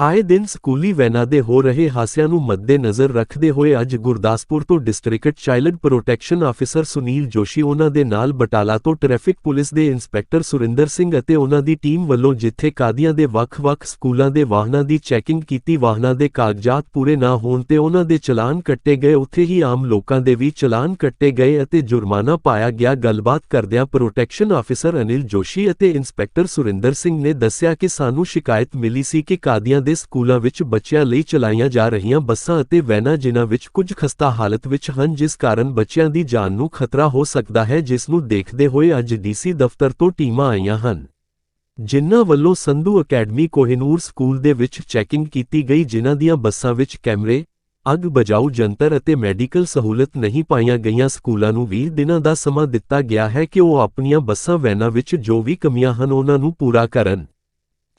ਆਏ ਦਿਨ ਸਕੂਲੀ ਵੈਨਾਂ ਦੇ ਹੋ ਰਹੇ ਹਾਸਿਆਂ ਨੂੰ ਮੱਦੇਨਜ਼ਰ ਰੱਖਦੇ ਹੋਏ ਅੱਜ ਗੁਰਦਾਸਪੁਰ ਤੋਂ district child protection officer Sunil Joshi ਉਹਨਾਂ ਦੇ ਨਾਲ ਬਟਾਲਾ ਤੋਂ ਟ੍ਰੈਫਿਕ ਪੁਲਿਸ ਦੇ ਇੰਸਪੈਕਟਰ ਸੁਰਿੰਦਰ ਸਿੰਘ ਅਤੇ ਉਹਨਾਂ ਦੀ ਟੀਮ ਵੱਲੋਂ ਜਿੱਥੇ ਕਾਦੀਆਂ ਦੇ ਵੱਖ-ਵੱਖ ਸਕੂਲਾਂ ਦੇ ਵਾਹਨਾਂ ਦੀ ਚੈਕਿੰਗ ਕੀਤੀ, ਵਾਹਨਾਂ ਦੇ ਕਾਗਜ਼ਾਤ ਪੂਰੇ ਨਾ ਹੋਣ ਤੇ ਉਹਨਾਂ ਦੇ ਚਲਾਨ ਕੱਟੇ ਗਏ। ਉੱਥੇ ਹੀ ਆਮ ਲੋਕਾਂ ਦੇ ਵੀ ਚਲਾਨ ਕੱਟੇ ਗਏ ਅਤੇ ਜੁਰਮਾਨਾ ਪਾਇਆ ਗਿਆ। ਗੱਲਬਾਤ ਕਰਦਿਆਂ ਪ੍ਰੋਟੈਕਸ਼ਨ ਆਫੀਸਰ ਅਨਿਲ ਜੋਸ਼ੀ ਅਤੇ ਇੰਸਪੈਕਟਰ ਸੁਰਿੰਦਰ ਸਿੰਘ ਨੇ ਦੱਸਿਆ ਕਿ ਸਾਨੂੰ ਸ਼ਿਕਾਇਤ ਮਿਲੀ ਸੀ ਕਿ ਕਾਦੀਆਂ ਦੇ ਸਕੂਲਾਂ ਵਿੱਚ ਬੱਚਿਆਂ ਲਈ ਚਲਾਈਆਂ ਜਾ ਰਹੀਆਂ ਬੱਸਾਂ ਅਤੇ ਵੈਨਾਂ ਜਿਨ੍ਹਾਂ ਵਿੱਚ ਕੁਝ ਖਸਤਾ ਹਾਲਤ ਵਿੱਚ ਹਨ, ਜਿਸ ਕਾਰਨ ਬੱਚਿਆਂ ਦੀ ਜਾਨ ਨੂੰ ਖਤਰਾ ਹੋ ਸਕਦਾ ਹੈ, ਜਿਸ ਨੂੰ ਦੇਖਦੇ ਹੋਏ ਅੱਜ ਡੀਸੀ ਦਫ਼ਤਰ ਤੋਂ ਟੀਮਾਂ ਆਈਆਂ ਹਨ। ਜਿਨ੍ਹਾਂ ਵੱਲੋਂ ਸੰਧੂ ਅਕੈਡਮੀ ਕੋਹਿਨੂਰ ਸਕੂਲ ਦੇ ਵਿੱਚ ਚੈਕਿੰਗ ਕੀਤੀ ਗਈ, ਜਿਨ੍ਹਾਂ ਦੀਆਂ ਬੱਸਾਂ ਵਿੱਚ ਕੈਮਰੇ, ਅੱਗ ਬੁਝਾਊ ਜੰਤਰ ਅਤੇ ਮੈਡੀਕਲ ਸਹੂਲਤ ਨਹੀਂ ਪਾਈਆਂ ਗਈਆਂ ਸਕੂਲਾਂ ਨੂੰ 20 ਦਿਨਾਂ ਦਾ ਸਮਾਂ ਦਿੱਤਾ ਗਿਆ ਹੈ ਕਿ ਉਹ ਆਪਣੀਆਂ ਬੱਸਾਂ ਵੈਨਾਂ ਵਿੱਚ ਜੋ ਵੀ ਕਮੀਆਂ ਹਨ, ਉਹਨਾਂ ਨੂੰ ਪੂਰਾ ਕਰਨ।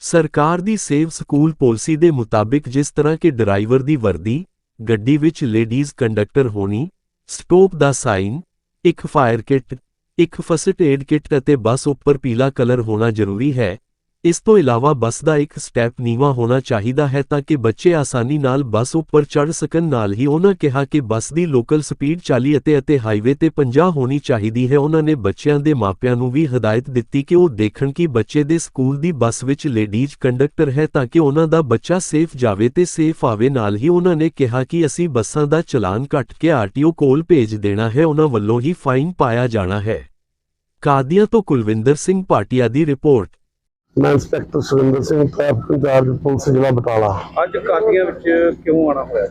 ਸਰਕਾਰ ਦੀ ਸੇਵ ਸਕੂਲ ਪਾਲਿਸੀ ਦੇ ਮੁਤਾਬਿਕ ਜਿਸ ਤਰ੍ਹਾਂ ਕਿ ਡਰਾਈਵਰ ਦੀ ਵਰਦੀ, ਗੱਡੀ ਵਿੱਚ ਲੇਡੀਜ਼ ਕੰਡਕਟਰ ਹੋਣੀ, ਸਟੋਪ ਦਾ ਸਾਈਨ, ਇੱਕ ਫਾਇਰ ਕਿੱਟ, ਇੱਕ ਫਸਟ ਏਡ ਕਿੱਟ ਅਤੇ ਬੱਸ ਉੱਪਰ ਪੀਲਾ ਕਲਰ ਹੋਣਾ ਜ਼ਰੂਰੀ ਹੈ। ਇਸ ਤੋਂ ਇਲਾਵਾ ਬੱਸ ਦਾ ਇੱਕ ਸਟੈਪ ਨੀਵਾਂ ਹੋਣਾ ਚਾਹੀਦਾ ਹੈ ਤਾਂ ਕਿ ਬੱਚੇ ਆਸਾਨੀ ਨਾਲ ਬੱਸ ਉੱਪਰ ਚੜ੍ਹ ਸਕਣ। ਨਾਲ ਹੀ ਉਹਨਾਂ ਕਿਹਾ ਕਿ ਬੱਸ ਦੀ ਲੋਕਲ ਸਪੀਡ 40 ਅਤੇ ਅਤੇ ਹਾਈਵੇ ਤੇ 50 ਹੋਣੀ ਚਾਹੀਦੀ ਹੈ। ਉਹਨਾਂ ਨੇ ਬੱਚਿਆਂ ਦੇ ਮਾਪਿਆਂ ਨੂੰ ਵੀ ਹਦਾਇਤ ਦਿੱਤੀ ਕਿ ਉਹ ਦੇਖਣ ਕਿ ਬੱਚੇ ਦੇ ਸਕੂਲ ਦੀ ਬੱਸ ਵਿੱਚ ਲੇਡੀਜ਼ ਕੰਡਕਟਰ ਹੈ ਤਾਂ ਕਿ ਉਹਨਾਂ ਦਾ ਬੱਚਾ ਸੇਫ ਜਾਵੇ ਤੇ ਸੇਫ ਆਵੇ। ਨਾਲ ਹੀ ਉਹਨਾਂ ਨੇ ਕਿਹਾ ਕਿ ਅਸੀਂ ਬੱਸਾਂ ਦਾ ਚਲਾਨ ਕੱਟ ਕੇ ਆਰਟੀਓ ਕੋਲ ਭੇਜ ਦੇਣਾ ਹੈ। ਉਹਨਾਂ ਵੱਲੋਂ ਹੀ ਫਾਈਨ ਪਾਇਆ ਜਾਣਾ ਹੈ। ਕਾਦੀਆਂ ਤੋਂ ਕੁਲਵਿੰਦਰ ਸਿੰਘ ਭਾਟੀਆ ਦੀ ਰਿਪੋਰਟ। ਮੈਂ inspector Surinder Singh traffic incharge police ਜ਼ਿਲ੍ਹਾ ਬਟਾਲਾ। ਅੱਜ ਕਾਦੀਆਂ ਵਿੱਚ ਕਿਉਂ ਆਣਾ ਹੋਇਆ?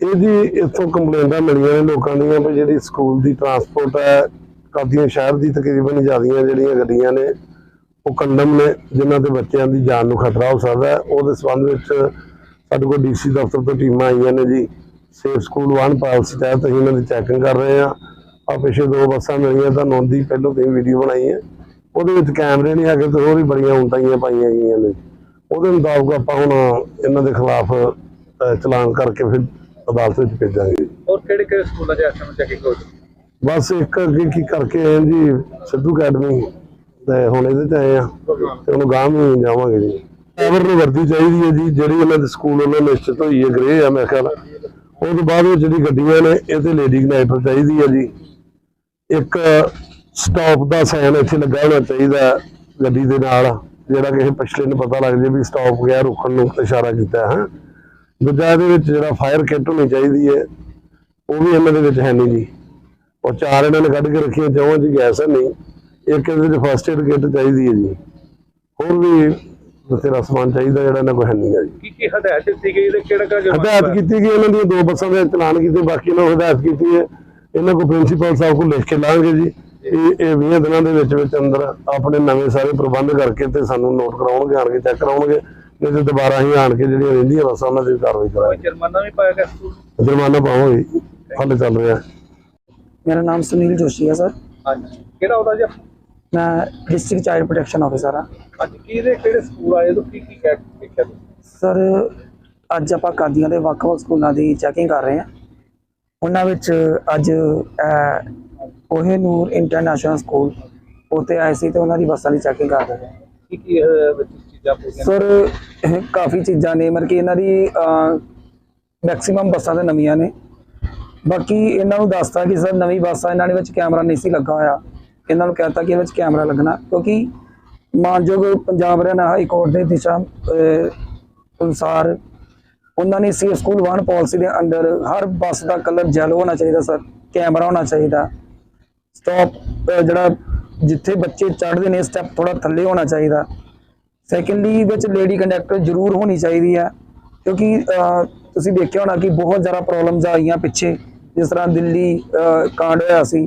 ਇਹ ਜੀ ਇੱਥੋਂ ਕੰਪਲੇਂਟਾਂ ਮਿਲੀਆਂ ਨੇ ਲੋਕਾਂ ਦੀਆਂ ਵੀ ਜਿਹੜੀ ਸਕੂਲ ਦੀ ਟਰਾਂਸਪੋਰਟ ਹੈ ਕਾਦੀਆਂ ਸ਼ਹਿਰ ਦੀ ਤਕਰੀਬਨ ਜ਼ਿਆਦੀਆਂ ਜਿਹੜੀਆਂ ਗੱਡੀਆਂ ਨੇ ਉਹ ਕੰਡਮ ਨੇ ਜਿਨ੍ਹਾਂ ਦੇ ਬੱਚਿਆਂ ਦੀ ਜਾਨ ਨੂੰ ਖਤਰਾ ਹੋ ਸਕਦਾ ਹੈ। ਉਹਦੇ ਸੰਬੰਧ ਵਿੱਚ ਸਾਡੇ ਕੋਲ ਡੀਸੀ ਦਫ਼ਤਰ ਤੋਂ ਟੀਮਾਂ ਆਈਆਂ ਨੇ ਜੀ। ਸੇਫ ਸਕੂਲ ਵਨ ਪਾਲਿਸੀ ਤਹਿਤ ਅਸੀਂ ਇਹਨਾਂ ਦੀ ਚੈਕਿੰਗ ਕਰ ਰਹੇ ਹਾਂ। ਆ ਪਿਛੇ ਦੋ ਬੱਸਾਂ ਮਿਲੀਆਂ ਤਾਂ ਨੌਂਦੀ ਪਹਿਲੋਂ ਤੇ ਵੀਡੀਓ ਬਣਾਈ ਹੈ। ਉਹਦੇ ਵਿੱਚ ਕੈਮਰੇ ਨਹੀਂ ਹੈਗੇ ਤੇ ਹੋਰ ਵੀ ਬੜੀਆਂ ਉਂਟਾਈਆਂ ਪਾਈਆਂ ਗਈਆਂ ਨੇ। ਉਹਦੇ ਮੁਤਾਬਕ ਆਪਾਂ ਹੁਣ ਇਹਨਾਂ ਦੇ ਖਿਲਾਫ ਚਲਾਨ ਕਰਕੇ ਫਿਰ ਅਦਾਲਤ ਵਿੱਚ ਭੇਜਾਂਗੇ। ਔਰ ਕਿਹੜੇ ਕਿਹੜੇ ਸਕੂਲਾਂ 'ਚ ਇਸ ਸਮੇਂ ਚੈਕਿੰਗ ਹੋ ਬਸ ਇੱਕ ਅੱਗੇ ਕੀ ਕਰਕੇ ਆਏ ਜੀ ਸਿੱਧੂ ਅਕੈਡਮੀ ਤੇ ਹੁਣ ਇਹਦੇ ਤੇ ਆਏ ਆ। ਤੇ ਹੁਣ ਗਾਂਹ ਵੀ ਜਾਵਾਂਗੇ ਜੀ। ਡਰਾਈਵਰ ਨੂੰ ਵਰਦੀ ਚਾਹੀਦੀ ਹੈ ਜੀ ਜਿਹੜੀ ਇਹਨਾਂ ਦੇ ਸਕੂਲ ਉਹਨਾਂ ਨਿਸ਼ਚਿਤ ਹੋਈ ਹੈ ਗ੍ਰੇ ਆ ਮੈਂ ਖਿਆਲ ਉਹ ਤੋਂ ਬਾਅਦ ਜਿਹੜੀ ਗੱਡੀਆਂ ਨੇ ਇਹ ਤੇ ਲੇਡੀ ਕਨੈਕਟਰ ਚਾਹੀਦੀ ਹੈ ਜੀ। ਇੱਕ ਸਟਾਪ ਦਾ ਸਾਈਨ ਇੱਥੇ ਲੱਗਾ ਹੋਣਾ ਚਾਹੀਦਾ ਗੱਡੀ ਦੇ ਨਾਲ ਜਿਹੜਾ ਕਿਸੇ ਪਿਛਲੇ ਨੂੰ ਪਤਾ ਲੱਗ ਜੇ ਵੀ ਸਟਾਪ ਗਿਆ ਰੁਕਣ ਨੂੰ ਇਸ਼ਾਰਾ ਕੀਤਾ ਹੈ। ਦੂਜਾ ਇਹਦੇ ਵਿੱਚ ਜਿਹੜਾ ਫਾਇਰ ਕਿੱਟ ਹੋਣੀ ਚਾਹੀਦੀ ਹੈ ਉਹ ਵੀ ਇਹਨਾਂ ਦੇ ਵਿੱਚ ਹੈ ਨਹੀਂ ਜੀ। ਉਹ ਚਾਰ ਇਹਨਾਂ ਨੇ ਕੱਢ ਕੇ ਰੱਖੀਆਂ ਚੌਹਾਂ 'ਚ ਗੈਸ ਹੈ ਨਹੀਂ। ਇੱਕ ਇਹਦੇ ਵਿੱਚ ਫਸਟ ਏਡ ਕਿੱਟ ਚਾਹੀਦੀ ਹੈ ਜੀ। ਹੋਰ ਵੀ ਬਥੇਰਾ ਸਮਾਨ ਚਾਹੀਦਾ ਜਿਹੜਾ ਇਹਨਾਂ ਕੋਲ ਹੈ ਨਹੀਂ ਹੈ ਜੀ। ਕੀ ਕੀ ਹਦਾਇਤ ਦਿੱਤੀ ਗਈ ਤੇ ਕਿਹੜਾ ਕਿਹੜਾ ਹਦਾਇਤ ਕੀਤੀ ਗਈ ਇਹਨਾਂ ਦੀਆਂ ਦੋ ਬੱਸਾਂ ਦੇ ਚਲਾਨ ਕੀਤੇ ਬਾਕੀ ਇਹਨਾਂ ਨੂੰ ਹਦਾਇਤ ਕੀਤੀ ਹੈ। ਇਹਨਾਂ ਕੋਲ ਪ੍ਰਿੰਸੀਪਲ ਸਾਹਿਬ ਕੋਲ ਲਿਖ ਕੇ ਲਾਂਗੇ ਜੀ। ਇਹ ਇਹ 20 ਦਿਨਾਂ ਦੇ ਵਿੱਚ ਵਿੱਚ ਅੰਦਰ ਆਪਣੇ ਨਵੇਂ ਸਾਰੇ ਪ੍ਰਬੰਧ ਕਰਕੇ ਤੇ ਸਾਨੂੰ ਨੋਟ ਕਰਾਉਣਗੇ ਆਣ ਕੇ ਚੈੱਕ ਕਰਾਉਣਗੇ ਨਹੀਂ ਤੇ ਦੁਬਾਰਾ ਹੀ ਆਣ ਕੇ ਜਿਹੜੀਆਂ ਰਹਿੰਦੀਆਂ ਬੱਸਾਂ ਉਹਨਾਂ ਦੀ ਕਾਰਵਾਈ ਕਰਾਂਗੇ। ਜੁਰਮਾਨਾ ਵੀ ਪਾਇਆ ਨੂੰ? ਜੁਰਮਾਨਾ ਪਾਵਾਂਗੇ। ਹਾਲੇ ਚੱਲ ਰਿਹਾ ਮੇਰਾ ਨਾਮ ਸੁਨੀਲ ਜੋਸ਼ੀ ਹੈ ਸਰ। ਹਾਂਜੀ। ਕਿਹੜਾ ਉਹਦਾ ਜੀ? ਮੈਂ ਡਿਸਟ੍ਰਿਕਟ ਚਾਈਲਡ ਪ੍ਰੋਟੈਕਸ਼ਨ ਆਫਿਸਰ ਹਾਂ। ਅੱਜ ਕਿਹਦੇ ਕਿਹੜੇ ਸਕੂਲ ਆਏ ਤੋਂ ਕੀ ਕੀ ਕਹਿ ਦੇਖਿਆ? ਸਰ ਅੱਜ ਆਪਾਂ ਕਾਦੀਆਂ ਦੇ ਵੱਖ-ਵੱਖ ਸਕੂਲਾਂ ਦੀ ਚੈਕਿੰਗ ਕਰ ਰਹੇ ਹਾਂ। ਉਹਨਾਂ ਵਿੱਚ ਅੱਜ ਅਹ, ਕੋਹੇ ਨੂਰ ਇੰਟਰਨੈਸ਼ਨਲ ਸਕੂਲ ਉੱਥੇ ਆਏ ਸੀ ਤੇ ਉਹਨਾਂ ਦੀ ਬੱਸਾਂ ਦੀ ਚੈਕਿੰਗ ਕਰ ਰਹੇ ਹਾਂ ਕੀ ਕੀ ਇਹਦੇ ਵਿੱਚ ਚੀਜ਼ਾਂ ਪੂਰੀਆਂ ਸਰ ਇਹ ਕਾਫੀ ਚੀਜ਼ਾਂ ਨੇ ਮਤਲਬ ਕਿ ਇਹਨਾਂ ਦੀ ਮੈਕਸਿਮਮ ਬੱਸਾਂ ਤੇ ਨਵੀਆਂ ਨੇ। ਬਾਕੀ ਇਹਨਾਂ ਨੂੰ ਦੱਸਤਾ ਕਿ ਸਰ ਨਵੀਂ ਬੱਸ ਆ ਇਹਨਾਂ ਦੇ ਵਿੱਚ ਕੈਮਰਾ ਨਹੀਂ ਸੀ ਲੱਗਾ ਹੋਇਆ। ਇਹਨਾਂ ਨੂੰ ਕਹਿਤਾ ਕਿ ਇਹਦੇ ਵਿੱਚ ਕੈਮਰਾ ਲੱਗਣਾ ਕਿਉਂਕਿ ਮਾਨਯੋਗ ਪੰਜਾਬ ਹਰਿਆਣਾ ਹਾਈ ਕੋਰਟ ਦੇ ਦਿਸ਼ਾ ਅਨੁਸਾਰ ਉਹਨਾਂ ਨੇ ਸੀ ਸਕੂਲ ਵਨ ਪਾਲਿਸੀ ਦੇ ਅੰਡਰ ਹਰ ਬੱਸ ਦਾ ਕਲਰ ਯੈਲੋ ਹੋਣਾ ਚਾਹੀਦਾ ਸਰ ਕੈਮਰਾ ਹੋਣਾ ਚਾਹੀਦਾ। ਸਟਾਪ ਜਿਹੜਾ ਜਿੱਥੇ ਬੱਚੇ ਚੜ੍ਹਦੇ ਨੇ ਸਟੈਪ ਥੋੜਾ ਥੱਲੇ ਹੋਣਾ ਚਾਹੀਦਾ। ਸੈਕੰਡਲੀ ਵਿੱਚ ਲੇਡੀ ਕੰਡਕਟਰ ਜ਼ਰੂਰ ਹੋਣੀ ਚਾਹੀਦੀ ਹੈ ਕਿਉਂਕਿ ਤੁਸੀਂ ਦੇਖਿਆ ਹੋਣਾ ਕਿ ਬਹੁਤ ਜ਼ਿਆਦਾ ਪ੍ਰੋਬਲਮਸ ਆਈਆਂ ਪਿੱਛੇ, ਜਿਸ ਤਰ੍ਹਾਂ ਦਿੱਲੀ ਕਾਂਡ ਹੋਇਆ ਸੀ।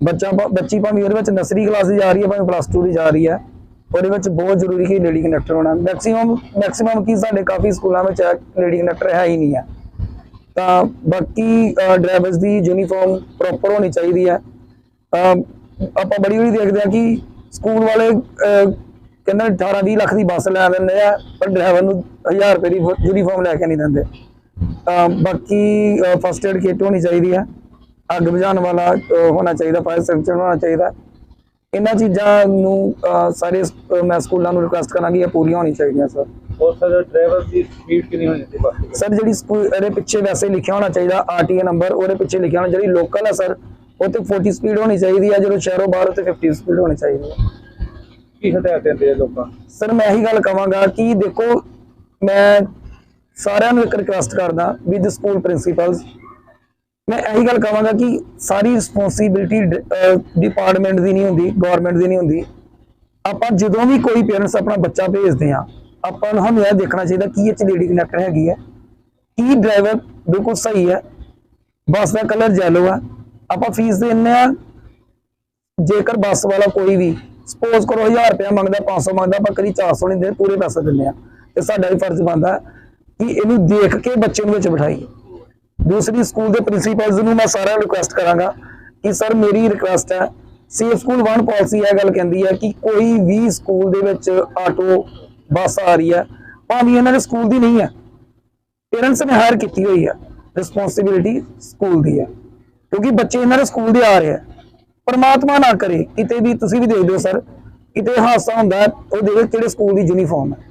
ਬੱਚਾ ਬੱਚੀ ਭਾਵੇਂ ਉਹਦੇ ਵਿੱਚ ਨਰਸਰੀ ਕਲਾਸ ਦੀ ਜਾ ਰਹੀ ਹੈ, ਭਾਵੇਂ ਪਲੱਸ 2 ਦੀ ਜਾ ਰਹੀ ਹੈ ਉਹਦੇ ਵਿੱਚ ਬਹੁਤ ਜ਼ਰੂਰੀ ਕਿ ਲੇਡੀ ਕੰਡਕਟਰ ਹੋਣਾ। ਮੈਕਸਿਮਮ ਮੈਕਸਿਮਮ ਕੀ ਸਾਡੇ ਕਾਫੀ ਸਕੂਲਾਂ ਵਿੱਚ ਲੇਡੀ ਕੰਡਕਟਰ ਹੈ ਹੀ ਨਹੀਂ ਹੈ। ਤਾਂ ਬਾਕੀ ਡਰਾਈਵਰਸ ਦੀ ਯੂਨੀਫਾਰਮ ਪ੍ਰੋਪਰ ਹੋਣੀ ਚਾਹੀਦੀ ਹੈ। ਆਪਾਂ ਬੜੀ ਵਾਰੀ ਦੇਖਦੇ ਹਾਂ ਕਿ ਸਕੂਲ ਵਾਲੇ ਕਹਿੰਦੇ 18 20 ਲੱਖ ਦੀ ਬੱਸ ਲੈ ਦਿੰਦੇ ਆ ਪਰ ਡਰਾਈਵਰ ਨੂੰ 1000 ਰੁਪਏ ਦੀ ਯੂਨੀਫਾਰਮ ਲੈ ਕੇ ਨਹੀਂ ਦਿੰਦੇ। ਬਾਕੀ ਫਸਟ ਏਡ ਕਿੱਟ ਹੋਣੀ ਚਾਹੀਦੀ ਹੈ ਅੱਗ ਬੁਝਾਉਣ ਵਾਲਾ ਹੋਣਾ ਚਾਹੀਦਾ ਫਾਇਰ ਸਟਰਕਚਰ ਹੋਣਾ ਚਾਹੀਦਾ। ਇਹਨਾਂ ਚੀਜ਼ਾਂ ਨੂੰ ਸਾਰੇ ਮੈਂ ਸਕੂਲਾਂ ਨੂੰ ਰਿਕੁਐਸਟ ਕਰਾਂਗੀ ਇਹ ਪੂਰੀਆਂ ਹੋਣੀ ਚਾਹੀਦੀਆਂ ਸਰ ਉਸ ਦਾ ਡਰਾਈਵਰ ਦੀ ਸਪੀਡ ਕਿੰਨੀ ਹੋਣੀ ਚਾਹੀਦੀ ਸਰ ਜਿਹੜੀ ਸਕੂਲ ਇਹਦੇ ਪਿੱਛੇ ਵੈਸੇ ਲਿਖਿਆ ਹੋਣਾ ਚਾਹੀਦਾ ਆਰਟੀਏ ਨੰਬਰ ਉਹਦੇ ਪਿੱਛੇ ਲਿਖਿਆ ਹੋਣਾ ਜਿਹੜੀ ਲੋਕਲ ਹੈ ਸਰ ਤੇ 40 ਸਪੀਡ ਹੋਣੀ ਚਾਹੀਦੀ ਹੈ ਜਦੋਂ ਸ਼ਹਿਰੋਂ ਬਾਹਰ ਤੇ 50 ਸਪੀਡ ਹੋਣੀ ਚਾਹੀਦੀ ਹੈ ਕੀ ਹਦਾਇਤ ਦਿੰਦੇ ਆ ਲੋਕਾਂ? ਸਰ ਮੈਂ ਇਹੀ ਗੱਲ ਕਵਾਂਗਾ ਕਿ ਦੇਖੋ ਮੈਂ ਸਾਰਿਆਂ ਨੂੰ ਇੱਕ ਰਿਕੁਐਸਟ ਕਰਦਾ ਵਿਦ ਸਕੂਲ ਪ੍ਰਿੰਸੀਪਲਸ ਮੈਂ ਇਹੀ ਗੱਲ ਕਵਾਂਗਾ ਕਿ ਸਾਰੀ ਰਿਸਪੌਂਸਿਬਿਲਟੀ ਡਿਪਾਰਟਮੈਂਟ ਦੀ ਨਹੀਂ ਹੁੰਦੀ ਗਵਰਨਮੈਂਟ ਦੀ ਨਹੀਂ ਹੁੰਦੀ ਆਪਾਂ ਜਦੋਂ ਵੀ ਕੋਈ ਪੇਰੈਂਟਸ ਆਪਣਾ ਬੱਚਾ ਭੇਜਦੇ ਆ ਆਪਾਂ ਨੂੰ ਹਮੇਸ਼ਾ ਇਹ ਦੇਖਣਾ ਚਾਹੀਦਾ ਕਿ ਇਹ ਚ ਲੇਡੀ ਕਨੈਕਟਰ ਹੈਗੀ ਹੈ ਕੀ ਡਰਾਈਵਰ ਬਿਲਕੁਲ ਸਹੀ ਹੈ ਬੱਸ ਦਾ ਕਲਰ ਯੈਲੋ ਹੈ ਆਪਾਂ ਫੀਸ ਦਿੰਨੇ ਆ ਜੇਕਰ ਬੱਸ ਵਾਲਾ ਕੋਈ ਵੀ ਸਪੋਜ਼ ਕਰੋ 1000 ਰੁਪਇਆ ਮੰਗਦਾ 500 ਮੰਗਦਾ, ਆਪਾਂ ਕਦੀ 400 ਨਹੀਂ ਦਿੰਦੇ, ਪੂਰੇ ਪੈਸੇ ਦਿੰਦੇ ਆ ਤੇ ਸਾਡਾ ਵੀ ਫਰਜ਼ ਬਣਦਾ ਕਿ ਇਹਨੂੰ ਦੇਖ ਕੇ ਬੱਚੇ ਨੂੰ ਵਿੱਚ ਬਿਠਾਈਏ ਦੂਸਰੀ ਸਕੂਲ ਦੇ ਪ੍ਰਿੰਸੀਪਲਸ ਨੂੰ ਮੈਂ ਸਾਰਿਆਂ ਨੂੰ ਰਿਕੁਐਸਟ ਕਰਾਂਗਾ ਕਿ ਸਰ ਮੇਰੀ ਰਿਕੁਐਸਟ ਹੈ ਸੇਫ ਸਕੂਲ ਵਨ ਪਾਲਿਸੀ ਇਹ ਗੱਲ ਕਹਿੰਦੀ ਹੈ ਕਿ ਕੋਈ ਵੀ ਸਕੂਲ ਦੇ ਵਿੱਚ ਆਟੋ ਬੱਸ ਆ ਰਹੀ ਹੈ, ਭਾਵੇਂ ਇਹਨਾਂ ਦੇ ਸਕੂਲ ਦੀ ਨਹੀਂ ਹੈ। ਪੇਰੈਂਟਸ ਨੇ ਹਾਇਰ ਕੀਤੀ ਹੋਈ ਹੈ ਰਿਸਪੌਂਸਿਬਿਲਿਟੀ ਸਕੂਲ ਦੀ ਹੈ। ਕਿਉਂਕਿ ਬੱਚੇ ਇਹਨਾਂ ਦੇ ਸਕੂਲ ਦੇ ਆ ਰਹੇ ਆ। ਪਰਮਾਤਮਾ ਨਾ ਕਰੇ ਕਿਤੇ ਵੀ ਤੁਸੀਂ ਵੀ ਦੇਖਦੇ ਹੋ ਸਰ ਕਿਤੇ ਹਾਦਸਾ ਹੁੰਦਾ ਉਹ ਦੇਖੋ ਕਿਹੜੇ ਸਕੂਲ ਦੀ ਯੂਨੀਫਾਰਮ ਹੈ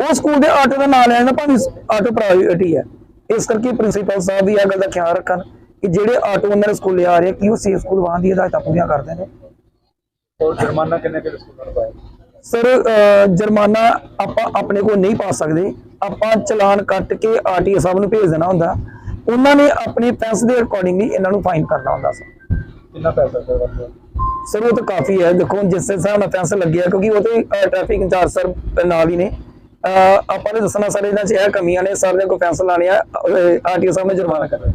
ਉਹ ਸਕੂਲ ਦੇ ਆਟੋ ਦਾ ਨਾਮ ਲੈਣਾ ਭਾਵੇਂ ਆਟੋ ਪ੍ਰਾਇੋਰਟੀ ਹੈ ਇਸ ਕਰਕੇ ਪ੍ਰਿੰਸੀਪਲ ਸਾਹਿਬ ਵੀ ਇਹ ਗੱਲ ਦਾ ਖਿਆਲ ਰੱਖਣ ਕਿ ਜਿਹੜੇ ਆਟੋ ਉਹਨਾਂ ਦੇ ਸਕੂਲੇ ਆ ਰਹੇ ਕਿ ਉਹ ਸੇਫ ਸਕੂਲ ਵਾਹਨ ਦੀ ਹਦਾਇਤਾਂ ਪੂਰੀਆਂ ਕਰਦੇ ਨੇ। ਹੋਰ ਜੁਰਮਾਨਾ ਕਿੰਨੇ ਕਿਹੜੇ ਸਕੂਲਾਂ ਪਾਇਆ? ਸਰ ਜੁਰਮਾਨਾ ਆਪਾਂ ਆਪਣੇ ਕੋਲ ਨਹੀਂ ਪਾ ਸਕਦੇ। ਆਪਾਂ ਚਲਾਨ ਕੱਟ ਕੇ ਆਰਟੀਓ ਸਾਹਿਬ ਨੂੰ ਭੇਜ ਦੇਣਾ ਹੁੰਦਾ। ਉਹਨਾਂ ਨੇ ਆਪਣੇ ਪੈਸੇ ਦੇ ਅਕੋਰਡਿੰਗਲੀ ਇਹਨਾਂ ਨੂੰ ਫਾਈਨ ਕਰਨਾ ਹੁੰਦਾ ਸਰ ਕਿੰਨਾ ਪੈਸਾ ਸਰ ਵਰਤਿਆ? ਸਰ ਉਹ ਤਾਂ ਕਾਫੀ ਹੈ। ਦੇਖੋ ਜਿਸ ਹਿਸਾਬ ਨਾਲ ਫੈਂਸ ਲੱਗਿਆ ਕਿਉਂਕਿ ਉਹ ਤੇ ਟ੍ਰੈਫਿਕ ਇੰਚਾਰਜ ਸਰ ਨਾਲ ਹੀ ਨੇ। ਆਪਾਂ ਨੇ ਦੱਸਣਾ ਸਰ ਇਹਨਾਂ 'ਚ ਇਹ ਕਮੀਆਂ ਨੇ ਸਰ ਨੇ ਕੋਈ ਫੈਂਸ ਲਾਣੇ ਆ ਆਰਟੀਓ ਸਾਹਿਬ ਨੇ ਜੁਰਮਾਨਾ ਕਰਨਾ।